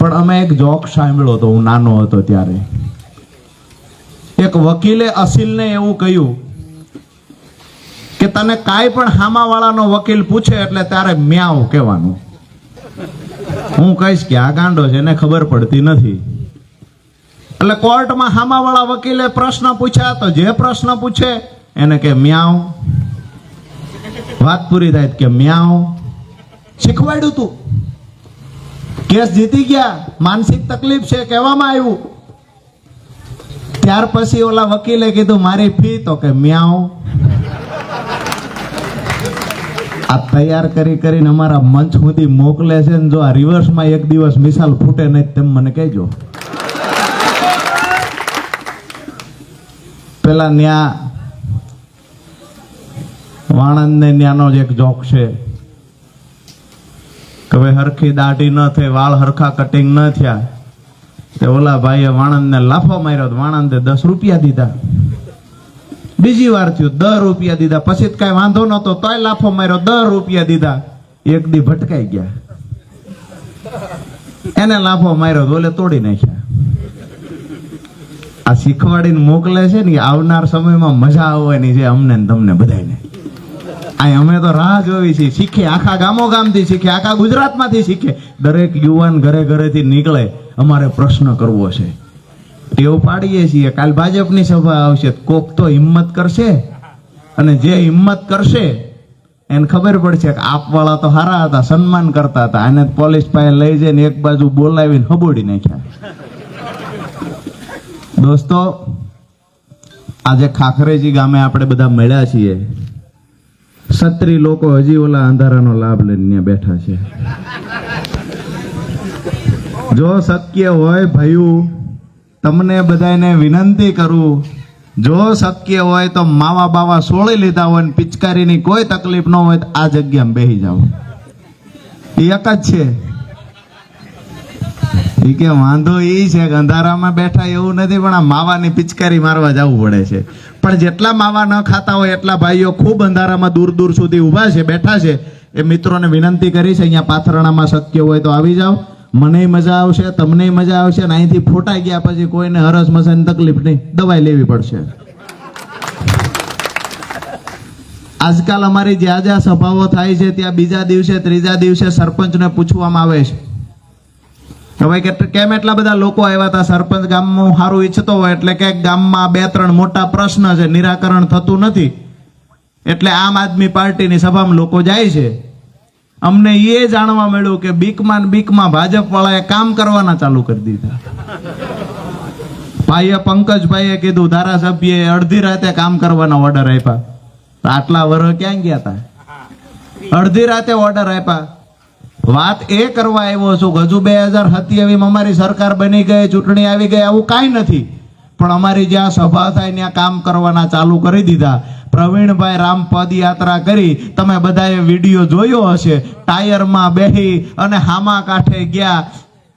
પણ અમે એક જોક સાંભળ્યો હતો, હું નાનો હતો ત્યારે. એક વકીલે અસીલને એવું કહ્યું કે, તને કાંઈ પણ હામાવાળાનો વકીલ પૂછે એટલે તારે મ્યાઉ કહેવાનું. હું કહીશ કે, આ ગાંડો છે, એને ખબર પડતી નથી. એટલે કોર્ટમાં હામાવાળા વકીલે પ્રશ્ન પૂછ્યા તો જે પ્રશ્ન પૂછે એને કે મ્યાઉ વાત પૂરી થાય કે મ્યાઉ શીખવાડ્યું તું. કેસ જીતી ગયા. માનસિક તકલીફ છે, કહેવામાં આવ્યું. ત્યાર પછી ઓલા વકીલે કીધું, મારી ફી તો કે મ્યાઉ. આ તૈયાર કરી કરીને અમારા મંચ સુધી મોકલે છે ને જો આ રિવર્સમાં એક દિવસ મિસાલ ફૂટે નહીં તેમ મને કહેજો. પેલા ન્યા વાણંદ ને ન્યાનો જ એક જોક છે. કે હરખી દાઢી ન થઈ વાળ હરખા કટિંગ ન થયા. તે ઓલા ભાઈએ વાણંદને લાફો માર્યો વાણંદે દસ રૂપિયા દીધા. બીજી વાર થયું, દસ રૂપિયા દીધા. પછી કઈ વાંધો નતો તોય લાફો માર્યો, દસ રૂપિયા દીધા. એક દી ભટકાઈ ગયા. એને લાફો માર્યો બોલે તોડી નાખ્યા. આ શીખવાડીને મોકલે છે ને આવનાર સમયમાં મજા આવવાની છે અમને તમને બધાને. આ અમે તો રાહ જોવી છે, શીખે, આખા ગામો ગામથી શીખે, આખા ગુજરાતમાંથી શીખે. દરેક યુવાન ઘરે ઘરેથી નીકળે, અમારે પ્રશ્ન કરવો છે. ટેવ પાડીએ છીએ, કાલ ભાજપની સભા આવશે, કોક તો હિંમત કરશે અને જે હિંમત કરશે, એને ખબર પડશે કે આપવાળા તો હારા હતા, સન્માન કરતા હતા અને પોલીસ પાસે લઈ જઈને એક બાજુ બોલાવીને હબોડી નાખ્યા. દોસ્તો, આજે ખાખરેજી ગામે આપણે બધા મળ્યા છીએ. સત્રી લોકો હજી ઓલા અંધારાનો લાભ લઈને બેઠા છે. જો શક્ય હોય ભયું, તમને બધાને વિનંતી કરું, જો શક્ય હોય તો માવા બાવા સોળી લીધા હોય ને પિચકારીની કોઈ તકલીફ ન હોય તો આ જગ્યામાં બેસી જાઓ. એ એક જ છે. ઈ કે વાંધો એ છે કે અંધારામાં બેઠા એવું નથી, પણ આ માવાની પિચકારી મારવા જવું પડે છે. પણ જેટલા માવા ન ખાતા હોય, એટલા ભાઈઓ ખૂબ અંધારામાં દૂર દૂર સુધી ઊભા છે, બેઠા છે. એ મિત્રોને વિનંતી કરી છે અહીંયા પાથરણામાં શક્ય હોય તો આવી જાઓ. મને મજા આવશે, તમને મજા આવશે, અને અહીંથી ફોટા ગયા પછી કોઈને હરસ મસાની તકલીફ નહીં. દવાઈ લેવી પડશે. આજકાલ અમારી જ્યાં જ્યાં સભાઓ થાય છે, ત્યાં બીજા દિવસે, ત્રીજા દિવસે સરપંચને પૂછવામાં આવે છે. કે કેમ એટલા બધા લોકો આવ્યા હતા? સરપંચ ગામનું સારું ઈચ્છતો હોય એટલે કે ગામમાં બે, ત્રણ મોટા પ્રશ્ન છે, નિરાકરણ થતું નથી. એટલે આમ આદમી પાર્ટીની સભામાં લોકો જાય છે. અમને એ જાણવા મળ્યું કે બીકમાં બીકમાં ભાજપ વાળાએ કામ કરવાના ચાલુ કરી દીધા. ભાઈએ પંકજભાઈએ કીધું, ધારાસભ્યએ અડધી રાતે કામ કરવાના ઓર્ડર આપ્યા. આટલા વર્ષ ક્યાં ગયા હતા અડધી રાતે ઓર્ડર આપ્યા. વાત એ કરવા આવ્યો છું હજુ બે હજાર સત્યાવીસમાં અમારી સરકાર બની ગઈ, ચૂંટણી આવી ગઈ, આવું કાંઈ નથી. પણ અમારી જ્યાં સભા થાય ત્યાં કામ કરવાના ચાલુ કરી દીધા. પ્રવીણભાઈ રામ પદયાત્રા કરી. તમે બધાએ વીડિયો જોયો હશે. ટાયરમાં બેસી અને હામા કાંઠે ગયા.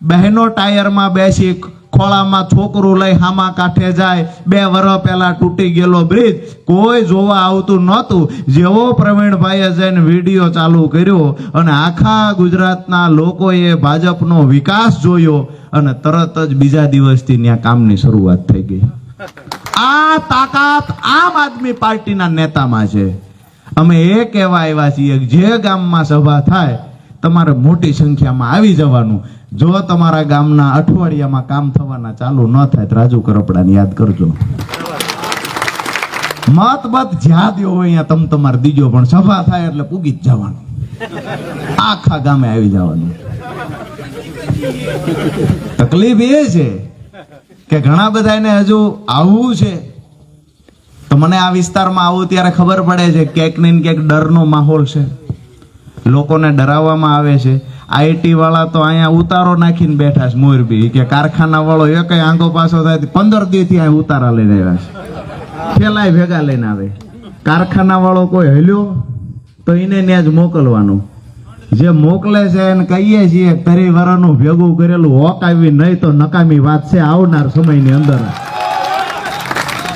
બહેનો ટાયરમાં બેસી ખોળામાં છોકરું લઈ હામા કાંઠે જાય, બે વર્ષ પહેલા તૂટી ગયેલો બ્રિજ, કોઈ જોવા આવતું નહોતું. જેવો પ્રવીણભાઈએ જઈને વીડિયો ચાલુ કર્યો અને આખા ગુજરાતના લોકોએ ભાજપનો વિકાસ જોયો અને તરત જ બીજા દિવસથી ત્યાં કામની શરૂઆત થઈ ગઈ. આ તાકાત આમ આદમી પાર્ટીના નેતામાં છે. અમે એ કહેવા આવ્યા છીએ જે ગામમાં સભા થાય, તમારે મોટી સંખ્યામાં આવી જવાનું. જો તમારા ગામના અઠવાડિયામાં કામ થવાના ચાલુ ન થાય તો રાજુ કરપડાને યાદ કરજો. મત મત જ્યાં દો હોય અહીંયા તમ તમારે દીજો, પણ સભા થાય એટલે પૂગી જ જવાનું. આખા ગામે આવી જવાનું. તકલીફ એ છે કે ઘણા બધાને હજુ આવવું છે. તો મને આ વિસ્તારમાં આવું ત્યારે ખબર પડે છે ક્યાંક ને ક્યાંક ડરનો માહોલ છે. લોકોને ડરાવવામાં આવે છે. આઈટી વાળા તો અહીંયા ઉતારો નાખીને બેઠા છે મોરબી કે કારખાના વાળો એ કઈ આંગો પાછો થાય પંદર દિવસથી અહીં ઉતારા લઈને આવ્યા છે. ફેલાય ભેગા લઈને આવે. કારખાના વાળો કોઈ હલ્યો, તો એને ત્યાં જ મોકલવાનું. જે મોકલે છે એને કહીએ છીએ તરી ભેગું કરેલું હોક આવી, નહીં તો નકામી વાત છે, આવનાર સમયની અંદર.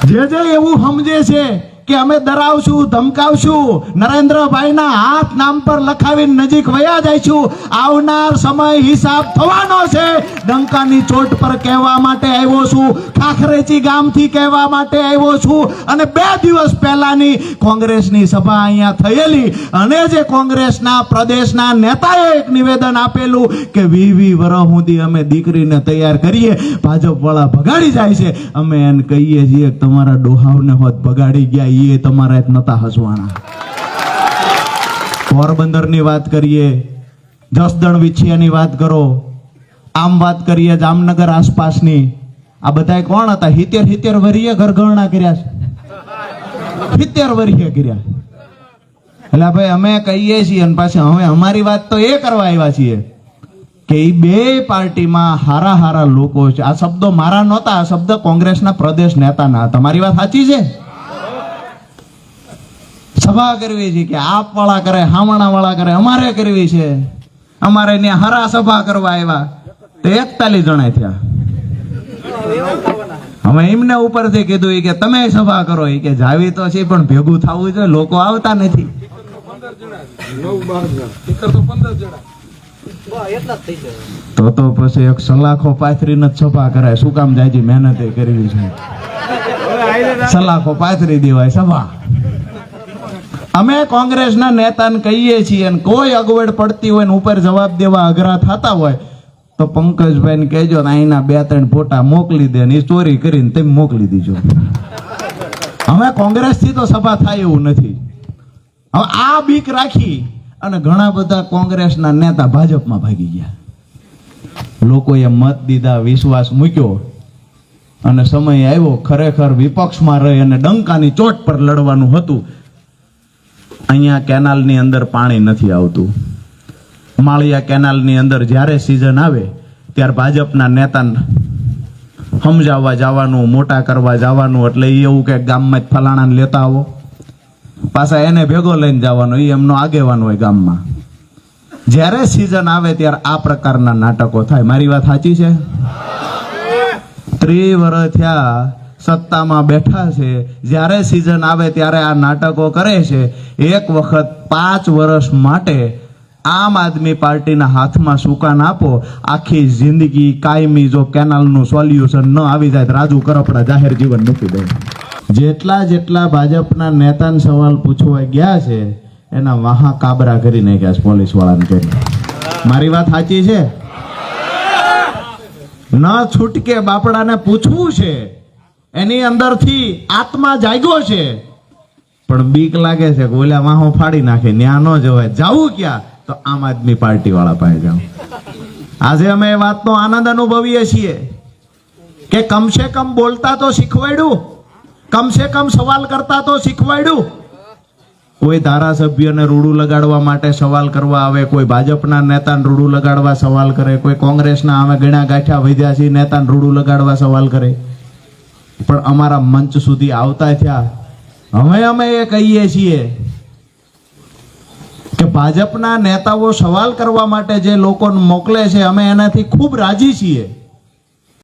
જે જે એવું સમજે છે કે અમે ડરાવશું, ધમકાવશું. નરેન્દ્રભાઈના હાથ નામ પર લખાવીને નજીક વયા જઈશું. આવનાર સમય હિસાબ થવાનો છે. ડંકાની ચોટ પર કહેવા માટે આવ્યો છું. ખાખરેચી ગામથી કહેવા માટે આવ્યો છું. અને બે દિવસ પહેલાની કોંગ્રેસની સભા અહીંયા થયેલી. અને જે કોંગ્રેસના પ્રદેશના નેતાએ એક નિવેદન આપેલું કે વી વી વરહ સુધી અમે દીકરીને તૈયાર કરીએ. ભાજપવાળા ભગાડી જાય છે. અમે એને કહીએ છીએ તમારા ડોહાવને હોત ભગાડી ગયા એ તમારા નતા હસવાના. પોરબંદરની વાત કરીએ, જસદણ વિછિયાની વાત કરો, આમ વાત કરીએ જામનગર આસપાસની, આ બધા કોણ હતા? હિતેર હિતેર વરીએ ઘરઘરણા કર્યા છે. હિતેર વરીએ કર્યા. એટલે ભાઈ, અમે કહીએ છીએ અને પાછી હવે અમારી વાત તો એ કરવા આવ્યા છીએ કે એ બે પાર્ટીમાં હારા હારા લોકો છે. આ શબ્દો મારા નહોતા, આ શબ્દ કોંગ્રેસના પ્રદેશ નેતાના તમારી મારી વાત સાચી છે? સભા કરવી છે કે આપ વાળા કરે, હામણા વાળા કરે, અમારે કરવી છે? અમારે ત્યાં હરા સભા કરવા આવ્યા. તો એકતાલીસ જણા થયા. હવે એમને ઉપરથી કીધું કે તમે સભા કરો. એ કે જાવી તો છે, પણ ભેગું થવું છે, લોકો આવતા નથી. તો તો પછી એક સલાખો પાથરીને જ સભા કરાય. શું કામ જાય મહેનત કરવી છે? સલાખો પાથરી દેવાય સભા. અમે કોંગ્રેસના નેતાને કહીએ છીએ અને કોઈ અગવડ પડતી હોય ને ઉપર જવાબ દેવા અઘરા થતા હોય, તો પંકજભાઈને કહેજો ને અહીંના બે ત્રણ ફોટા મોકલી દે ને એ ચોરી કરીને તેમ મોકલી દીજો. હવે કોંગ્રેસથી તો સભા થાય એવું નથી. હવે આ બીક રાખી અને ઘણા બધા કોંગ્રેસના નેતા ભાજપમાં ભાગી ગયા. લોકોએ મત દીધા, વિશ્વાસ મૂક્યો અને સમય આવ્યો, ખરેખર વિપક્ષમાં રહી અને ડંકાની ચોટ પર લડવાનું હતું. અહીંયા કેનાલની અંદર પાણી નથી આવતું. માળિયા કેનાલની અંદર જ્યારે સિઝન આવે, ત્યારે ભાજપના નેતાને સમજાવવા જવાનું, મોટા કરવા જવાનું, એટલે એ એવું કે ગામમાં જ ફલાણાને લેતા આવો. પાછા એને ભેગો લઈને જવાનો એ એમનો આગેવાન હોય ગામમાં. જ્યારે સિઝન આવે ત્યારે આ પ્રકારના નાટકો થાય. મારી વાત સાચી છે? ત્રી વર્ષ થયા સત્તામાં બેઠા છે, જ્યારે સિઝન આવે ત્યારે આ નાટકો કરે છે. એક વખત પાંચ વર્ષ માટે આમ આદમી પાર્ટીના હાથમાં સુકાન આપો, આખી જિંદગી કાયમી જો કેનાલનું સોલ્યુશન ન આવી જાય રાજુ કરપડા જાહેર જીવન મૂકી દે. જેટલા જેટલા ભાજપના નેતાને સવાલ પૂછવા ગયા છે, એના વાહા કાબરા કરી નાખ્યા છે પોલીસ વાળાને મારી વાત સાચી છે? ન છૂટકે બાપડાને પૂછવું છે. એની અંદરથી આત્મા જાગ્યો છે. પણ બીક લાગે છે કે ઓલા વાહો ફાડી નાખે, ન્યા ન જવાય. જાવું ક્યાં? તો આમ આદમી પાર્ટી વાળા પાસે જાવ આજે અમે એ વાતનો આનંદ અનુભવીએ છીએ કે કમસે કમ બોલતા તો શીખવાડ્યું. કમસે કમ સવાલ કરતા તો શીખવાડ્યું. કોઈ ધારાસભ્યને રૂડું લગાડવા માટે સવાલ કરવા આવે, કોઈ ભાજપના નેતાને રૂડું લગાડવા સવાલ કરે, કોઈ કોંગ્રેસના અમે ગણ્યા ગાંઠ્યા છીએ નેતાને રૂડું લગાડવા સવાલ કરે. પણ અમારા મંચ સુધી આવતા થયા. હવે અમે એ કહીએ છીએ કે ભાજપના નેતાઓ સવાલ કરવા માટે જે લોકોને મોકલે છે, અમે એનાથી ખૂબ રાજી છીએ.